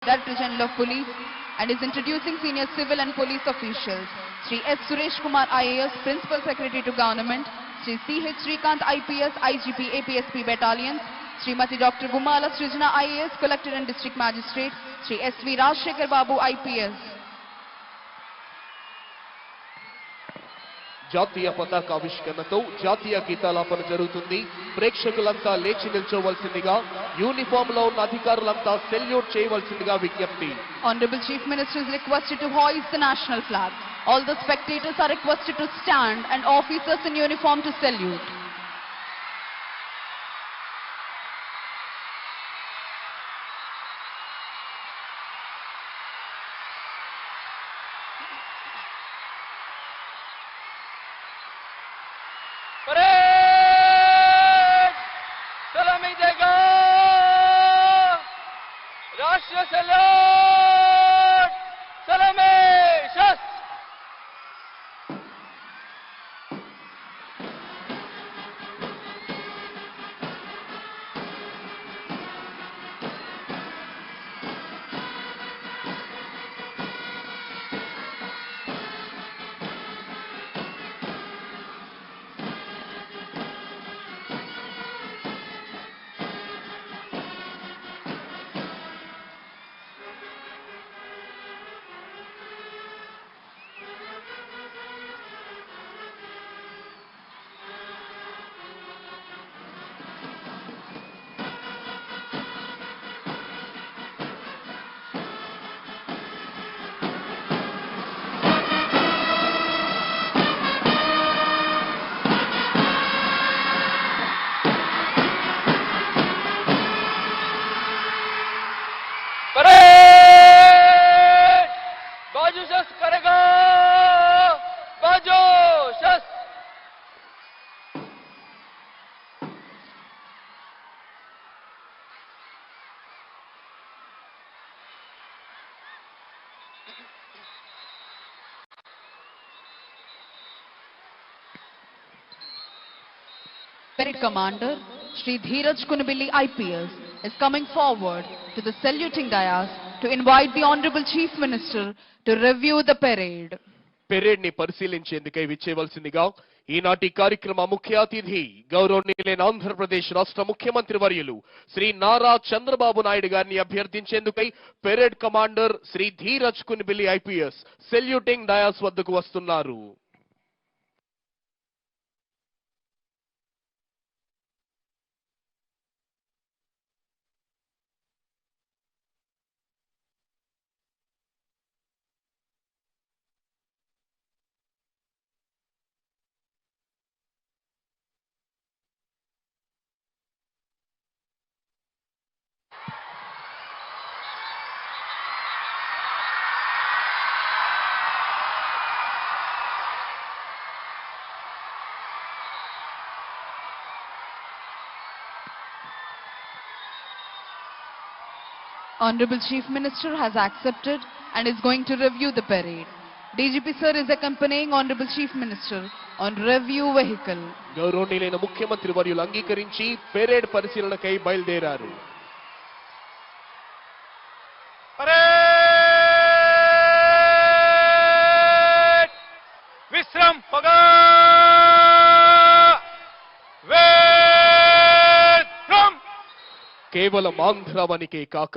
Director General of Police and is introducing senior civil and police officials. Sri S. Suresh Kumar IAS, Principal Secretary to Government, Sri C. H. Srikant IPS, IGP APSP Battalions, Srimati Dr. Gumala Srijana IAS, Collector and District Magistrate, Sri S. V. Rajshekhar Babu IPS. జాతీయ పతాకావిష్కరణతో జాతీయ గీతాలాపన జరుగుతుంది ప్రేక్షకులంతా లేచి నిల్చోవలసిందిగా యూనిఫామ్లో ఉన్న అధికారులంతా salute చేయవలసిందిగా విజ్ఞప్తి Honorable Chief Minister is requested to hoist the national flag. All the spectators are requested to stand and officers in uniform to salute. فرید سلام ایدگان راشد سلام Parade Commander Sri Dheeraj Kunabilli IPS is coming forward to the saluting dais to invite the Honorable Chief Minister to review the parade. పెరేడ్ని పరిశీలించేందుకై విచ్చేవలసిందిగా ఈనాటి కార్యక్రమ ముఖ్య అతిథి గౌరవనీయులైన ఆంధ్రప్రదేశ్ రాష్ట్ర ముఖ్యమంత్రి వర్యులు శ్రీ నారా చంద్రబాబు నాయుడు గారిని అభ్యర్థించేందుకై parade commander Shri Dheeraj Kunbilli IPS saluting dais వద్దకు వస్తున్నారు Honorable Chief Minister has accepted and is going to review the parade. DGP sir is accompanying honourable chief minister on review vehicle గౌరవనీయులైన ముఖ్యమంత్రి వర్యులు అంగీకరించి పెరేడ్ పరిశీలనకై బయలుదేరారు. విశ్రామ్ పగా కేవలం ఆంధ్రావానికే కాక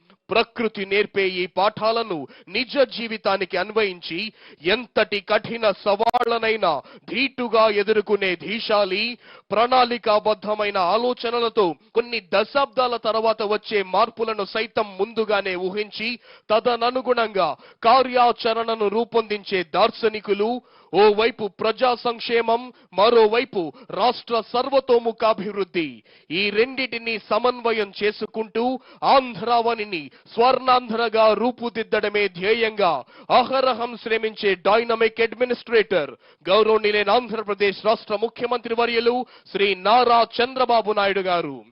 ప్రకృతి నేర్పే ఈ పాఠాలను నిజ జీవితానికి అన్వయించి ఎంతటి కఠిన సవాళ్ళనైనా ధీటుగా ఎదుర్కొనే ధీశాలి ప్రణాళికాబద్ధమైన ఆలోచనలతో కొన్ని దశాబ్దాల తర్వాత వచ్చే మార్పులను సైతం ముందుగానే ఊహించి తదననుగుణంగా కార్యాచరణను రూపొందించే దార్శనికులు ఓవైపు ప్రజా సంక్షేమం మరోవైపు రాష్ట్ర సర్వతోముఖాభివృద్ధి. ఈ రెండిటిని సమన్వయం చేసుకుంటూ ఆంధ్రావనిని స్వర్ణాంధ్రగా రూపుదిద్దడమే ధ్యేయంగా అహరహం శ్రమించే డైనమిక్ అడ్మినిస్ట్రేటర్ గౌరవనీయులైన ఆంధ్రప్రదేశ్ రాష్ట్ర ముఖ్యమంత్రి వర్యులు శ్రీ నారా చంద్రబాబు నాయుడు గారు.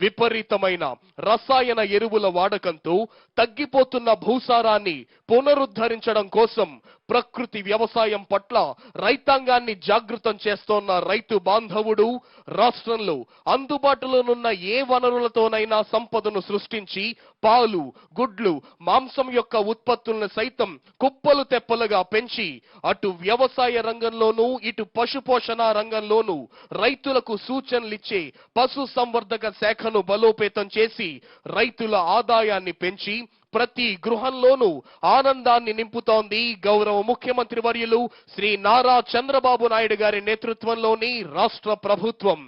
విపరీతమైన రసాయన ఎరువుల వాడకంతో తగ్గిపోతున్న భూసారాన్ని పునరుద్ధరించడం కోసం ప్రకృతి వ్యవసాయం పట్ల రైతాంగాన్ని జాగృతం చేస్తోన్న రైతు బాంధవుడు రాష్ట్రంలో అందుబాటులోనున్న ఏ వనరులతోనైనా సంపదను సృష్టించి పాలు గుడ్లు మాంసం యొక్క ఉత్పత్తులను సైతం కుప్పలు తెప్పలుగా పెంచి అటు వ్యవసాయ రంగంలోనూ ఇటు పశుపోషణ రంగంలోనూ రైతులకు సూచనలిచ్చే పశు సంవర్ధక శాఖను బలోపేతం చేసి రైతుల ఆదాయాన్ని పెంచి ప్రతి గృహంలోనూ ఆనందాన్ని నింపుతోంది గౌరవ ముఖ్యమంత్రి వర్యులు శ్రీ నారా చంద్రబాబు నాయుడు గారి నేతృత్వంలోని రాష్ట్ర ప్రభుత్వం.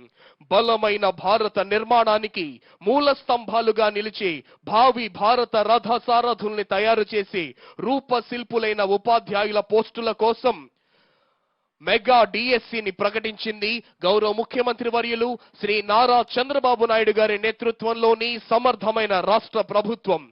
బలమైన భారత నిర్మాణానికి మూల స్తంభాలుగా నిలిచి భావి భారత రథ సారథుల్ని తయారు చేసి రూపశిల్పులైన ఉపాధ్యాయుల పోస్టుల కోసం మెగా డిఎస్సిని ప్రకటించింది గౌరవ ముఖ్యమంత్రి వర్యులు శ్రీ నారా చంద్రబాబు నాయుడు గారి నేతృత్వంలోని సమర్థమైన రాష్ట్ర ప్రభుత్వం.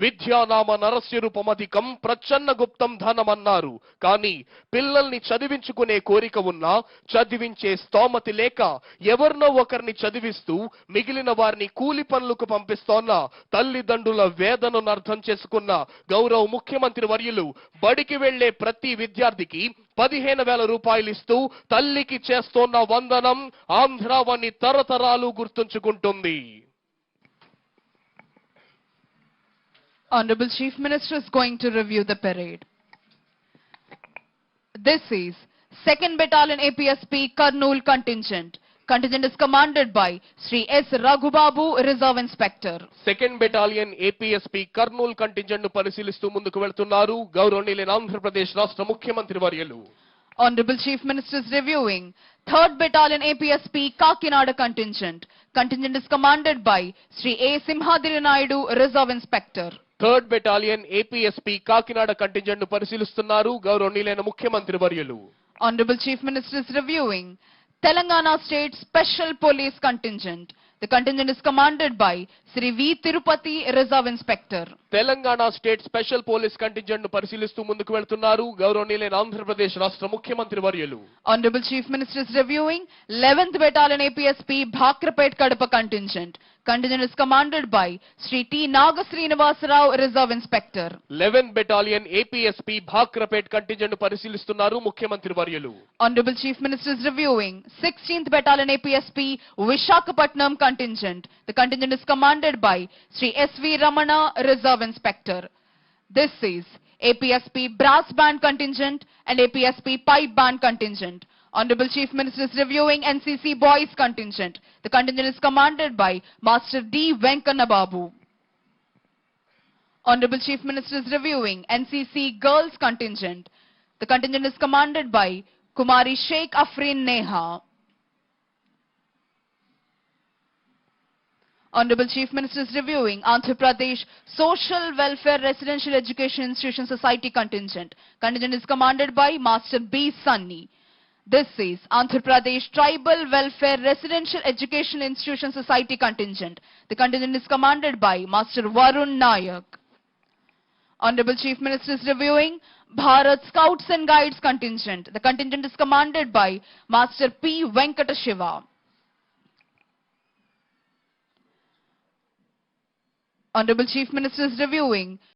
విద్యానామ నరస్యరూపమధికం ప్రచన్న గుప్తం ధనమన్నారు. కానీ పిల్లల్ని చదివించుకునే కోరిక ఉన్నా చదివించే స్తోమతి లేక ఎవరినో ఒకరిని చదివిస్తూ మిగిలిన వారిని కూలి పనులకు పంపిస్తోన్న తల్లిదండ్రుల వేదనను అర్థం చేసుకున్న గౌరవ ముఖ్యమంత్రి వర్యులు బడికి వెళ్ళే ప్రతి విద్యార్థికి పదిహేను వేల రూపాయలు ఇస్తూ తల్లికి చేస్తోన్న వందనం ఆంధ్రావని తరతరాలు గుర్తుంచుకుంటుంది. Honorable Chief Minister is going to review the parade. This is 2nd Battalion APSP Karnool contingent. Contingent is commanded by Sri S. Raghubabu, Reserve Inspector. Second battalion APSP Kurnool contingent ను పరిశీలిస్తూ ముందుకు వెళ్తున్నారు గౌరవనీయులైన ఆంధ్రప్రదేశ్ రాష్ట్ర ముఖ్యమంత్రి వర్యులు Honorable Chief Minister is reviewing 3rd Battalion APSP Kakinada contingent. Contingent is commanded by Sri A. Simhadiri Naidu, Reserve Inspector. Third battalion APSP Kakinada కంటింజెంట్ను పరిశీలిస్తున్నారు. గౌరవనీయులైన ముఖ్యమంత్రి వర్యులు. Honourable chief ministers reviewing Telangana state special police contingent the contingent is commanded by Shri V Tirupati reserve inspector Telangana state special police కంటింజెంట్ను పరిశీలిస్తూ ముందుకు వెళ్తున్నారు. గౌరవనీయులైన ఆంధ్రప్రదేశ్ రాష్ట్ర ముఖ్యమంత్రి వర్యులు. Honourable chief ministers reviewing eleventh battalion APSP Bhakrapet Kadapa contingent contingent is commanded by Shri T Naga Srinivasarao reserve inspector eleven battalion APSP Bhakrapet contingent పరిశీలిస్తున్నారు ముఖ్యమంత్రి వర్యులు. Honourable chief ministers reviewing sixteenth battalion APSP Visakhapatnam contingent the contingent is commanded by Shri SV Ramana reserve Inspector. This is APSP Brass Band contingent and APSP Pipe Band contingent. Honorable Chief Minister is reviewing NCC Boys contingent. The contingent is commanded by Master D. Venkana Babu. Honorable Chief Minister is reviewing NCC Girls contingent. The contingent is commanded by Kumari Sheikh Afrin Neha. Honorable Chief Minister is reviewing Andhra Pradesh Social Welfare Residential Education Institution Society contingent. Contingent is commanded by Master B. Sunny. This is Andhra Pradesh Tribal Welfare Residential Education Institution Society contingent. The contingent is commanded by Master Varun Nayak. Honorable Chief Minister is reviewing Bharat Scouts and Guides contingent. The contingent is commanded by Master P. Venkata Shiva. Honorable Chief Minister is reviewing